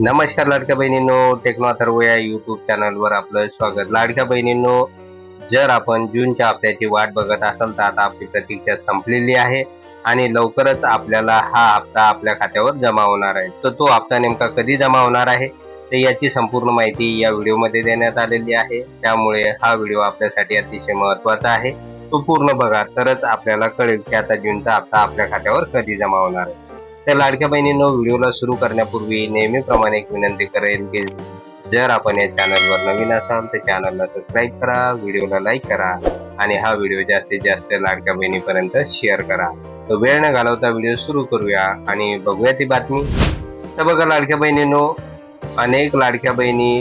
नमस्कार लाडक्या बहिणींनो टेक्नो अथर्व या युट्यूब चॅनलवर आपलं स्वागत. लाडक्या बहिणींनो जर आपण जूनच्या हप्त्याची वाट बघत असाल तर आता आपली प्रतीक्षा संपलेली आहे आणि लवकरच आपल्याला हा हप्ता आपल्या खात्यावर जमा होणार आहे. तर तो हप्ता नेमका कधी जमा होणार आहे तर याची संपूर्ण माहिती या व्हिडिओमध्ये देण्यात आलेली आहे. त्यामुळे हा व्हिडिओ आपल्यासाठी अतिशय महत्त्वाचा आहे. तो पूर्ण बघा तरच आपल्याला कळेल की आता जूनचा हप्ता आपल्या खात्यावर कधी जमा होणार आहे. तर लाडक्या बहिणींनो व्हिडिओला सुरू करण्यापूर्वी नेहमीप्रमाणे एक विनंती करेल की जर आपण या चॅनलवर नवीन असाल तर चॅनलला सबस्क्राईब करा व्हिडिओला लाईक करा आणि हा व्हिडिओ जास्तीत जास्त लाडक्या बहिणीपर्यंत शेअर करा. तो वेळ न घालवता व्हिडिओ सुरू करूया आणि बघूया ती बातमी. तर बघा लाडक्या बहिणींनो अनेक लाडक्या बहिणी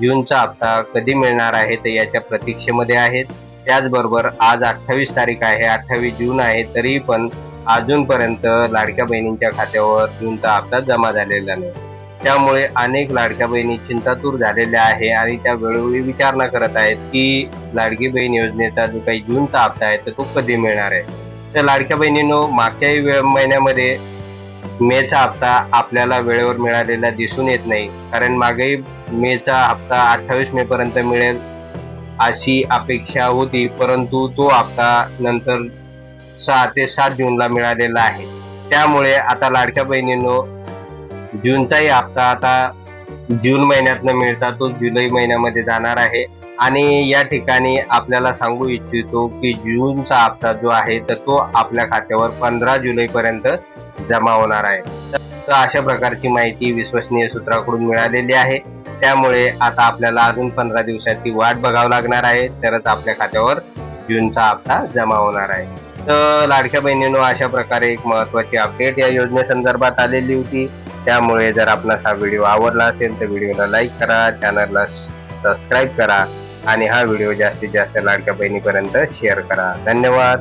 जूनचा हप्ता कधी मिळणार आहे तर याच्या प्रतीक्षेमध्ये आहेत. त्याचबरोबर आज अठ्ठावीस तारीख आहे अठ्ठावीस जून आहे तरी पण अजूनपर्यंत लाडक्या बहिणींच्या खात्यावर जूनचा हप्ता जमा झालेला नाही. त्यामुळे अनेक लाडक्या बहिणी चिंतातूर झालेल्या आहे आणि त्या वेळोवेळी विचारणा करत आहेत की लाडकी बहीण योजनेचा जो काही जूनचा हप्ता आहे तर तो कधी मिळणार आहे? तर लाडक्या बहिणींनो मागच्याही महिन्यामध्ये मेचा हप्ता आपल्याला वेळेवर मिळालेला दिसून येत नाही. कारण मागेही मेचा हप्ता अठ्ठावीस मे पर्यंत मिळेल अशी अपेक्षा होती परंतु तो हप्ता नंतर सहा ते सात जूनला मिळालेला आहे. त्यामुळे आता लाडक्या बहिणींनो जूनचाही हप्ता आता जून महिन्यात न मिळता तो जुलै महिन्यामध्ये जाणार आहे. आणि या ठिकाणी आपल्याला सांगू इच्छितो की जूनचा हप्ता जो आहे तर तो आपल्या खात्यावर पंधरा जुलै पर्यंत जमा होणार आहे. तर अशा प्रकारची माहिती विश्वसनीय सूत्राकडून मिळालेली आहे. त्यामुळे आता आपल्याला अजून पंधरा दिवसाची वाट बघावं लागणार आहे. तरच आपल्या खात्यावर जूनचा हप्ता जमा होणार आहे. तर लाडक्या बहिणीनो अशा प्रकारे एक महत्वाची अपडेट या योजनेसंदर्भात आलेली होती. त्यामुळे जर आपणास हा व्हिडिओ आवडला असेल तर व्हिडिओला लाईक करा चॅनलला सबस्क्राईब करा आणि हा व्हिडिओ जास्तीत जास्त लाडक्या बहिणीपर्यंत शेअर करा. धन्यवाद.